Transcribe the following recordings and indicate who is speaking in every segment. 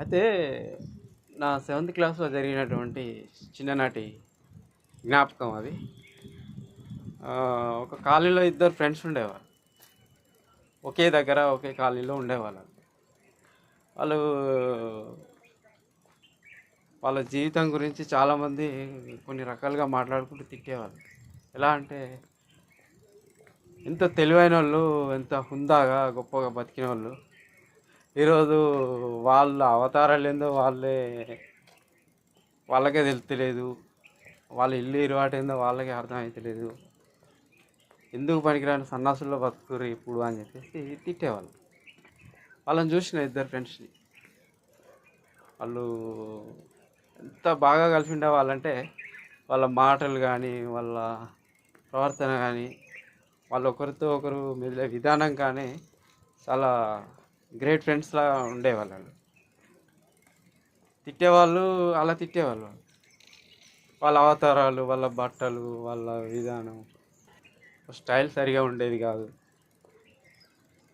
Speaker 1: అయితే నా సెవెంత్ క్లాస్లో జరిగినటువంటి చిన్ననాటి జ్ఞాపకం అది. ఒక కాలనీలో ఇద్దరు ఫ్రెండ్స్ ఉండేవారు ఒకే దగ్గర ఒకే కాలనీలో ఉండేవాళ్ళు వాళ్ళు వాళ్ళ జీవితం గురించి చాలామంది కొన్ని రకాలుగా మాట్లాడుకుంటూ తిట్టేవాళ్ళు. ఎలా అంటే ఎంత తెలివైన వాళ్ళు ఎంత హుందాగా గొప్పగా బతికిన వాళ్ళు ఈరోజు వాళ్ళ అవతారాలు ఏందో వాళ్ళే వాళ్ళకే తెలుస్తలేదు. వాళ్ళ ఇల్లు ఇరువాటు ఏందో వాళ్ళకే అర్థమవుతలేదు ఎందుకు పనికిరాని సన్నాసుల్లో బతుకురు ఇప్పుడు అని చెప్పేసి తిట్టేవాళ్ళు. వాళ్ళని చూసిన ఇద్దరు ఫ్రెండ్స్ని. వాళ్ళు ఎంత బాగా కలిసి ఉండేవాళ్ళంటే వాళ్ళ మాటలు కానీ వాళ్ళ ప్రవర్తన కానీ వాళ్ళు ఒకరితో ఒకరు మెదిలే విధానం కానీ చాలా గ్రేట్ ఫ్రెండ్స్లా ఉండేవాళ్ళు వాళ్ళు. తిట్టేవాళ్ళు అలా తిట్టేవాళ్ళు. వాళ్ళ అవతారాలు వాళ్ళ బట్టలు వాళ్ళ విధానం. స్టైల్ సరిగా ఉండేది కాదు.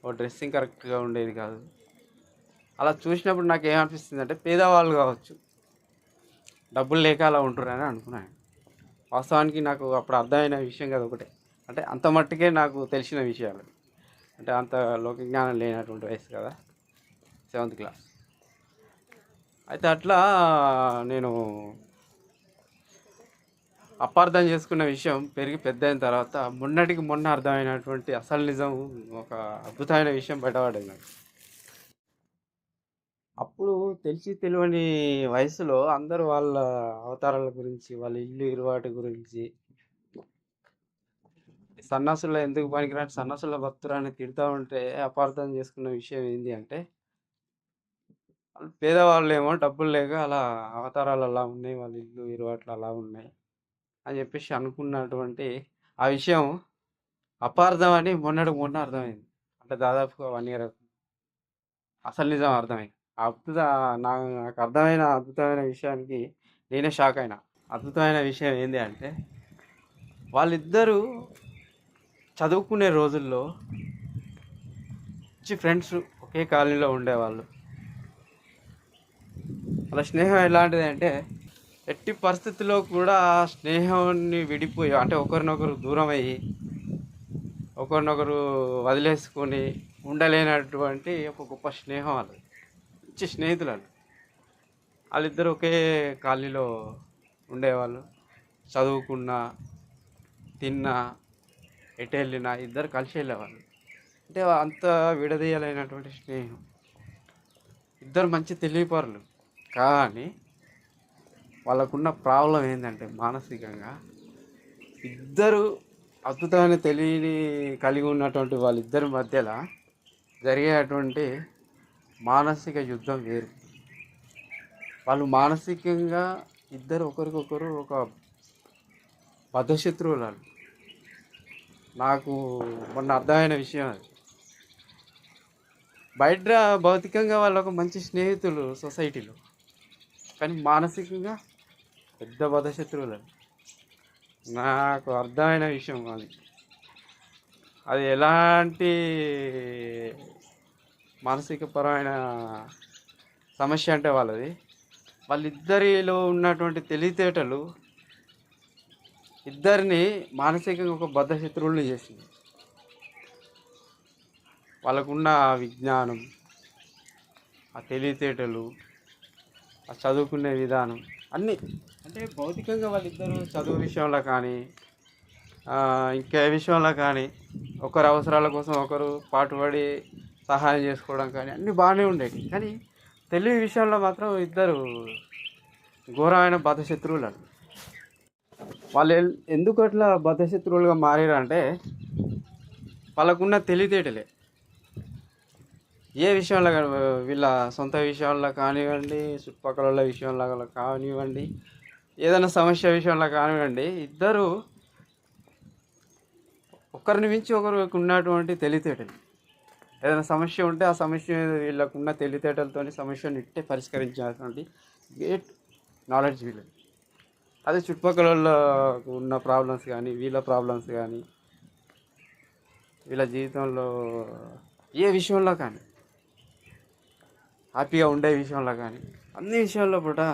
Speaker 1: ఓ డ్రెస్సింగ్ కరెక్ట్గా ఉండేది కాదు. అలా చూసినప్పుడు నాకు ఏమనిపిస్తుంది అంటే పేదవాళ్ళు కావచ్చు. డబ్బులు లేక అలా ఉంటున్నారని అనుకున్నాను. వాస్తవానికి నాకు అప్పుడు అర్థమైన విషయం కాదు ఒకటే. అంటే అంత మట్టుకే నాకు తెలిసిన విషయాలు. అంటే అంత లోక జ్ఞానం లేనటువంటి వయసు కదా సెవెంత్ క్లాస్. అయితే అట్లా నేను అపార్థం చేసుకున్న విషయం పెరిగి పెద్ద అయిన తర్వాత మొన్నటికి మొన్న అర్థమైనటువంటి అసలు నిజం ఒక అద్భుతమైన విషయం బయటపడింది నాకు. అప్పుడు తెలిసి తెలియని వయసులో అందరూ వాళ్ళ అవతారాల గురించి వాళ్ళ ఇల్లు ఇరువాటి గురించి సన్నాసుల్లో ఎందుకు పనికిరాని సన్నాసుల భక్తురాన్ని తిడతా ఉంటే అపార్థం చేసుకున్న విషయం ఏంటి అంటే పేదవాళ్ళు ఏమో డబ్బులు లేక అలా అవతారాలు అలా ఉన్నాయి వాళ్ళ ఇల్లు ఇరువాట్లు అలా ఉన్నాయి అని చెప్పేసి అనుకున్నటువంటి ఆ విషయం అపార్థం అని మొన్నటి మొన్న అర్థమైంది. అంటే దాదాపుగా వన్ ఇయర్ అసలు నిజం అర్థమైంది. ఆ అద్భుత నాకు అర్థమైన అద్భుతమైన విషయానికి నేనే షాక్ అయినా. అద్భుతమైన విషయం ఏంటి అంటే వాళ్ళిద్దరూ చదువుకునే రోజుల్లో మంచి ఫ్రెండ్స్ ఒకే కాలనీలో ఉండేవాళ్ళు. అలా స్నేహం ఎలాంటిది అంటే ఎట్టి పరిస్థితుల్లో కూడా ఆ స్నేహాన్ని విడిపోయి అంటే ఒకరినొకరు దూరం అయ్యి ఒకరినొకరు వదిలేసుకొని ఉండలేనటువంటి ఒక గొప్ప స్నేహం అది మంచి స్నేహితులు వాళ్ళు వాళ్ళిద్దరు ఒకే కాలనీలో ఉండేవాళ్ళు. చదువుకున్నా తిన్నా ఎటు వెళ్ళినా ఇద్దరు కలిసి వెళ్ళేవాళ్ళు. అంటే అంత విడదీయలేనటువంటి స్నేహం. ఇద్దరు మంచి తెలివిపరులు. కానీ వాళ్ళకున్న ప్రాబ్లం ఏంటంటే మానసికంగా ఇద్దరు అద్భుతమైన తెలివిని కలిగి ఉన్నటువంటి వాళ్ళిద్దరి మధ్యలో జరిగేటువంటి మానసిక యుద్ధం వేరు. వాళ్ళు మానసికంగా ఇద్దరు ఒకరికొకరు ఒక బద్ధశత్రువులు నాకు మొన్న అర్థమైన విషయం అది. బయట భౌతికంగా వాళ్ళు ఒక మంచి స్నేహితులు సొసైటీలో. కానీ మానసికంగా పెద్ద బద్ధశత్రువులు శత్రువులు నాకు అర్థమైన విషయం అది. అది ఎలాంటి మానసిక పరమైన సమస్య అంటే వాళ్ళది. వాళ్ళిద్దరిలో ఉన్నటువంటి తెలివితేటలు ఇద్దరిని మానసికంగా ఒక బద్ధశత్రువుల్ని చేసింది. వాళ్ళకున్న ఆ విజ్ఞానం ఆ తెలివితేటలు ఆ చదువుకునే విధానం అన్నీ. అంటే భౌతికంగా వాళ్ళిద్దరూ చదువు విషయంలో కానీ ఇంకే విషయంలో కానీ ఒకరి అవసరాల కోసం ఒకరు పాటుపడి సహాయం చేసుకోవడం కానీ అన్నీ బాగానే ఉండేవి. కానీ తెలివి విషయంలో మాత్రం ఇద్దరు ఘోరమైన బద్ధశత్రువులు అండి వాళ్ళు ఎందుకు అట్లా బద్ధశత్రువులుగా మారారు అంటే వాళ్ళకున్న తెలివితేటలే. ఏ విషయంలో వీళ్ళ సొంత విషయంలో కానివ్వండి చుట్టుపక్కల విషయంలో కానివ్వండి ఏదైనా సమస్య విషయంలో కానివ్వండి ఇద్దరు ఒకరిని మించి ఒకరికి ఉన్నటువంటి తెలివితేటలు. ఏదైనా సమస్య ఉంటే ఆ సమస్య వీళ్ళకున్న తెలివితేటలతో సమస్యను ఇట్టే పరిష్కరించేటువంటి గ్రేట్ నాలెడ్జ్ వీళ్ళది. అదే చుట్టుపక్కల ఉన్న ప్రాబ్లమ్స్ కానీ వీళ్ళ ప్రాబ్లమ్స్ కానీ వీళ్ళ జీవితంలో ఏ విషయంలో కానీ హ్యాపీగా ఉండే విషయంలో కానీ అన్ని విషయాల్లో కూడా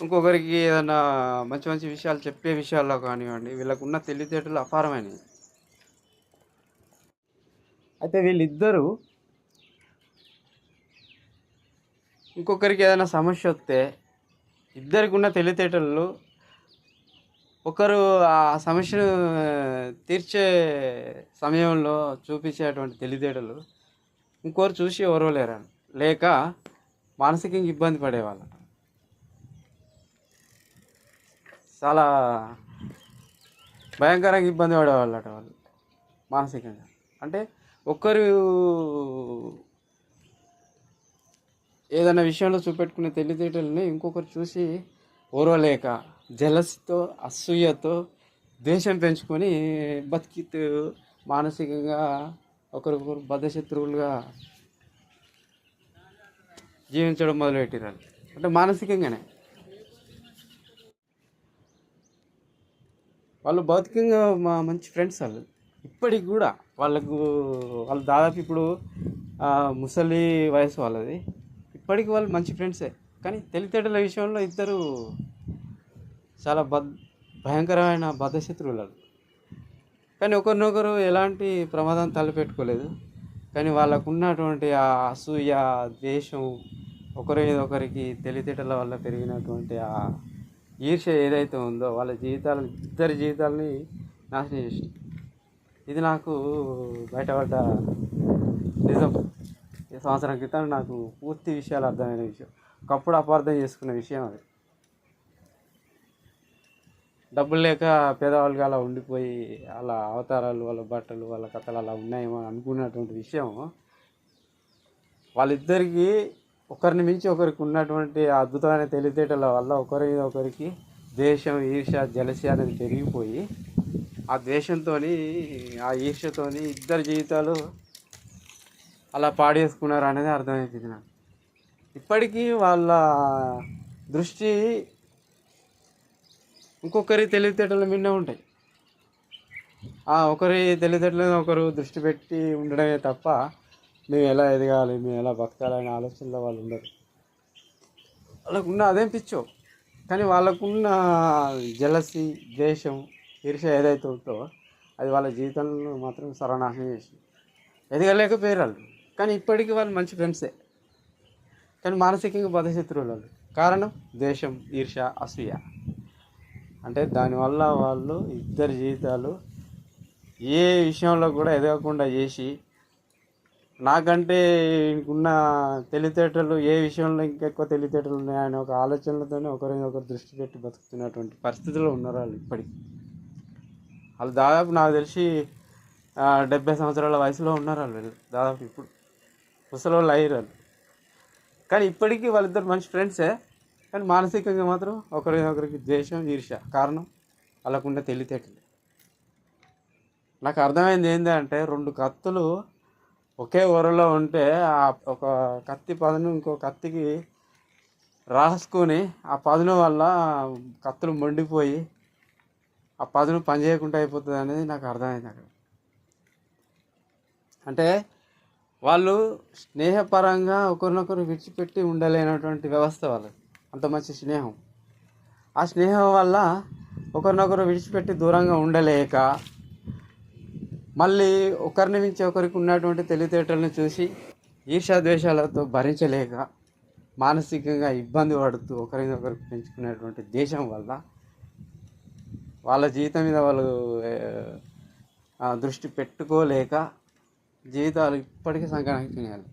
Speaker 1: ఇంకొకరికి ఏదైనా మంచి మంచి విషయాలు చెప్పే విషయాల్లో కానివ్వండి వీళ్ళకున్న తెలివితేటలు అపారమైనవి. అయితే వీళ్ళిద్దరూ ఇంకొకరికి ఏదైనా సమస్య వస్తే ఇద్దరికి ఉన్న తెలివితేటలు ఒకరు ఆ సమస్యను తీర్చే సమయంలో చూపించేటువంటి తెలివితేటలు ఇంకోరు చూసి ఓర్వలేరు లేక మానసికంగా ఇబ్బంది పడేవాళ్ళు? చాలా భయంకరంగా ఇబ్బంది పడేవాళ్ళట వాళ్ళు మానసికంగా. అంటే ఒక్కరు ఏదైనా విషయంలో చూపెట్టుకునే తెలివితేటలని ఇంకొకరు చూసి ఓర్వలేక జలస్తో అసూయతో ద్వేషం పెంచుకొని బతికితూ మానసికంగా ఒకరికొకరు బద్ధశత్రువులుగా జీవించడం మొదలుపెట్టిరారు అంటే మానసికంగానే. వాళ్ళు భౌతికంగా మా మంచి ఫ్రెండ్స్ వాళ్ళు. ఇప్పటికి కూడా వాళ్ళకు వాళ్ళు దాదాపు ఇప్పుడు ముసలి వయసు వాళ్ళది. ఇప్పటికి వాళ్ళు మంచి ఫ్రెండ్సే కానీ తెలివితేటల విషయంలో ఇద్దరు చాలా బద్ భయంకరమైన బద్ధశత్రువులు కానీ ఒకరినొకరు ఎలాంటి ప్రమాదం తలపెట్టుకోలేదు. కానీ వాళ్ళకు ఉన్నటువంటి ఆ అసూయ ద్వేషం ఒకరి మీద ఒకరికి తెలితేటల వల్ల పెరిగినటువంటి ఆ ఈర్ష్య ఏదైతే ఉందో వాళ్ళ జీవితాలు ఇద్దరి జీవితాలని నాశనం చేసింది. ఇది నాకు బయటపడ్డ నిజం. ఈ సంవత్సరం క్రితం నాకు పూర్తి విషయాలు అర్థమైన విషయం. ఒకప్పుడు అపార్థం చేసుకున్న విషయం అది. డబ్బులు లేక పేదవాళ్ళుగా అలా ఉండిపోయి అలా అవతారాలు వాళ్ళ బట్టలు వాళ్ళ కథలు అలా ఉన్నాయేమో అని అనుకున్నటువంటి విషయం. వాళ్ళిద్దరికీ ఒకరిని మించి ఒకరికి ఉన్నటువంటి అద్భుతమైన తెలివితేటల వల్ల ఒకరి మీద ఒకరికి ద్వేషం ఈర్ష జలసి అనేది పెరిగిపోయి ఆ ద్వేషంతో ఆ ఈర్షతో ఇద్దరు జీవితాలు అలా పాడేసుకున్నారు అనేది అర్థమైపోయింది నాకు. ఇప్పటికీ వాళ్ళ దృష్టి ఇంకొకరి తెలివితేటల మీదనే ఉంటాయి. ఆ ఒకరి తెలివితేటల మీద ఒకరు దృష్టి పెట్టి ఉండడమే తప్ప మేము ఎలా ఎదగాలి మేము ఎలా బతకాలి అనే ఆలోచనలో వాళ్ళు ఉండరు. వాళ్ళకున్న అదేం పిచ్చో. కానీ వాళ్ళకున్న జలసి ద్వేషం ఈర్ష ఏదైతే ఉందో అది వాళ్ళ జీవితంలో మాత్రం సర్వనాశనం చేసింది. ఎదగలేకపోయారు వాళ్ళు కానీ ఇప్పటికీ వాళ్ళు మంచి ఫ్రెండ్సే. కానీ మానసికంగా బధశత్రువులు వాళ్ళు. కారణం ద్వేషం ఈర్ష అసూయ. అంటే దానివల్ల వాళ్ళు ఇద్దరి జీవితాలు ఏ విషయంలో కూడా ఎదగకుండా చేసి నాకంటే ఉన్న తెలివితేటలు ఏ విషయంలో ఇంకెక్కువ తెలివితేటలు ఉన్నాయని ఒక ఆలోచనలతోనే ఒకరి ఒకరు దృష్టి పెట్టి బతుకుతున్నటువంటి పరిస్థితిలో ఉన్నారు వాళ్ళు ఇప్పటికి. వాళ్ళు దాదాపు నాకు తెలిసి డెబ్బై సంవత్సరాల వయసులో ఉన్నారు వాళ్ళు దాదాపు ఇప్పుడు ముసలి వాళ్ళు. అయ్యారు కానీ ఇప్పటికీ వాళ్ళిద్దరు మంచి ఫ్రెండ్సే. కానీ మానసికంగా మాత్రం ఒకరి ఒకరికి ద్వేషం ఈర్ష కారణం అలాకుండా తెలివితేటలు. నాకు అర్థమైంది ఏంటంటే రెండు కత్తులు ఒకే ఊరలో ఉంటే ఆ ఒక కత్తి పదను ఇంకో కత్తికి రాసుకొని ఆ పదును వల్ల కత్తులు మండిపోయి ఆ పదును పనిచేయకుండా అయిపోతుంది అనేది నాకు అర్థమైంది అక్కడ. అంటే వాళ్ళు స్నేహపరంగా ఒకరినొకరు విడిచిపెట్టి ఉండలేనటువంటి వ్యవస్థ వాళ్ళది. అంత మంచి స్నేహం. ఆ స్నేహం వల్ల ఒకరినొకరు విడిచిపెట్టి దూరంగా ఉండలేక మళ్ళీ ఒకరిని మించి ఒకరికి ఉన్నటువంటి తెలివితేటలను చూసి ఈర్షాద్వేషాలతో భరించలేక మానసికంగా ఇబ్బంది పడుతూ ఒకరినొకరు పెంచుకునేటువంటి దేశం వల్ల వాళ్ళ జీవితం మీద వాళ్ళు దృష్టి పెట్టుకోలేక జీవితాలు ఇప్పటికీ సంక్రాంతినాలి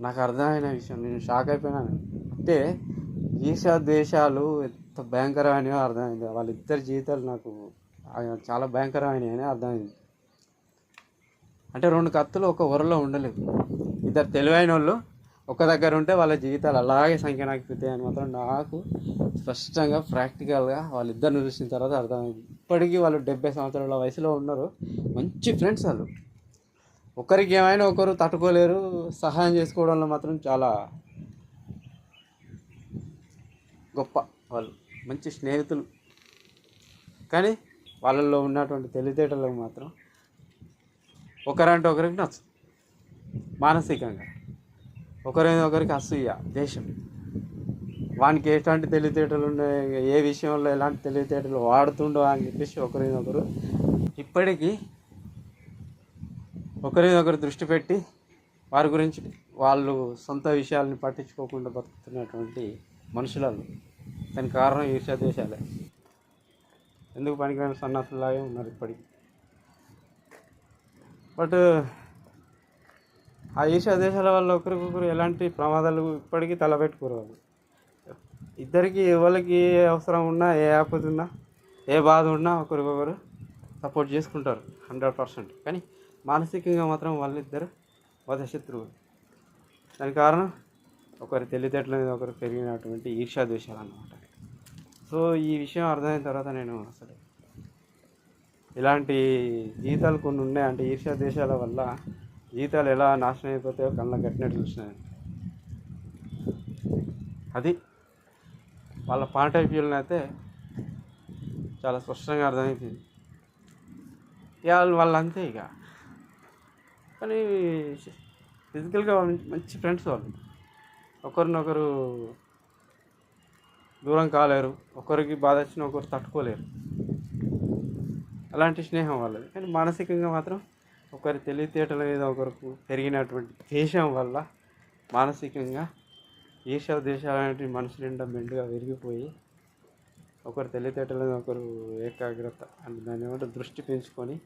Speaker 1: నాకు అర్థమైన విషయం నేను షాక్ అయిపోయినాను అంటే ఈశా దేశాలు ఎంత భయంకరమైనవో అర్థమైంది. వాళ్ళిద్దరి జీవితాలు నాకు చాలా భయంకరమైనవి అర్థమైంది. అంటే రెండు కత్తులు ఒక ఊరలో ఉండలేవు ఇద్దరు తెలివైన వాళ్ళు ఒక దగ్గర ఉంటే వాళ్ళ జీవితాలు అలాగే సంఖ్య సంఖ్యనాకిపోతాయి అని మాత్రం నాకు స్పష్టంగా ప్రాక్టికల్గా వాళ్ళిద్దరిని చూసిన తర్వాత అర్థమైంది. ఇప్పటికీ వాళ్ళు డెబ్బై సంవత్సరాల వయసులో ఉన్నారు. మంచి ఫ్రెండ్స్ వాళ్ళు. ఒకరికి ఏమైనా ఒకరు తట్టుకోలేరు. సహాయం చేసుకోవడంలో మాత్రం చాలా గొప్ప వాళ్ళు మంచి స్నేహితులు. కానీ వాళ్ళల్లో ఉన్నటువంటి తెలివితేటలకు మాత్రం ఒకరంటే ఒకరికి నచ్చు. మానసికంగా ఒకరి ఒకరికి అసూయ దేశం వానికి ఎట్లాంటి తెలివితేటలు ఉన్నాయి? ఏ విషయంలో ఎలాంటి తెలివితేటలు వాడుతుండో అని చెప్పేసి ఒకరినొకరు ఒకరు ఇప్పటికీ ఒకరినొకరు ఒకరు దృష్టి పెట్టి వారి గురించి వాళ్ళు సొంత విషయాలని పట్టించుకోకుండా బతుకుతున్నటువంటి మనుషులలో దానికి కారణం ఈర్ష్యా దేశాలే ఎందుకు పనికిరాని సన్నాసులాగే ఉన్నారు ఇప్పటికి? బట్ ఆ ఈర్ష్యా దేశాల వల్ల ఒకరికొకరు ఎలాంటి ప్రమాదాలు ఇప్పటికీ తలపెట్టుకోరు వాళ్ళు. ఇద్దరికి ఎవరికి ఏ అవసరం ఉన్నా ఏ ఆపద ఉన్నా ఏ బాధ ఉన్నా ఒకరికొకరు సపోర్ట్ చేసుకుంటారు హండ్రెడ్ పర్సెంట్. కానీ మానసికంగా మాత్రం వాళ్ళిద్దరు వధశత్రువులు. దానికి కారణం ఒకరి తెలివితేటల మీద ఒకరు పెరిగినటువంటి ఈర్షా ద్వేషాలు అన్నమాట. సో ఈ విషయం అర్థమైన తర్వాత నేను అసలు ఇలాంటి జీతాలు కొన్ని ఉన్నాయి. అంటే ఈర్ష్యా దేశాల వల్ల జీతాలు ఎలా నాశనం అయిపోతాయో కళ్ళ కట్టినట్టు చూసినాను అది వాళ్ళ పాయింట్ ఆఫ్ వ్యూలను అయితే చాలా స్పష్టంగా అర్థమవుతుంది ఇక వాళ్ళు ఇక. కానీ ఫిజికల్గా మంచి ఫ్రెండ్స్ వాళ్ళు. ఒకరినొకరు దూరం కాలేరు. ఒకరికి బాధ వచ్చిన ఒకరు తట్టుకోలేరు. అలాంటి స్నేహం వాళ్ళది. కానీ మానసికంగా మాత్రం ఒకరి తెలివితేటల మీద ఒకరికి పెరిగినటువంటి దేశం వల్ల మానసికంగా ఈర్ష దేశాలు మనసు నిండా మెండుగా విరిగిపోయి ఒకరు తెలివితేటల మీద ఒకరు ఏకాగ్రత అంటే దాని దృష్టి పెంచుకొని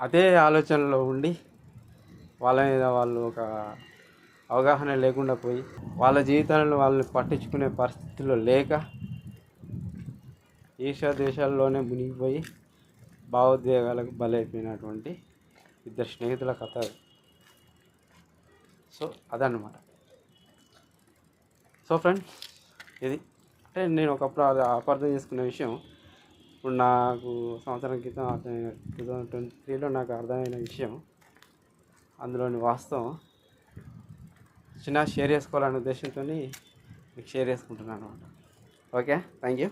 Speaker 1: అదే ఆలోచనలో ఉండి వాళ్ళ మీద వాళ్ళు ఒక అవగాహన లేకుండా పోయి వాళ్ళ జీవితాలను వాళ్ళని పట్టించుకునే పరిస్థితుల్లో లేక ఈర్ష్యా దేశాల్లోనే మునిగిపోయి భావోద్వేగాలకు బలైపోయినటువంటి ఇద్దరు స్నేహితుల కథ సో అదన్నమాట. సో ఫ్రెండ్స్ ఇది అంటే నేను ఒకప్పుడు అది అపార్థం చేసుకున్న విషయం ఇప్పుడు నాకు సంవత్సరం క్రితం అర్థమైన టూ థౌజండ్ ట్వంటీ త్రీలో నాకు అర్థమైన విషయం అందులోని వాస్తవం చిన్న షేర్ చేసుకోవాలనే ఉద్దేశంతో మీకు షేర్ చేసుకుంటున్నాను అనమాట ఓకే? Thank you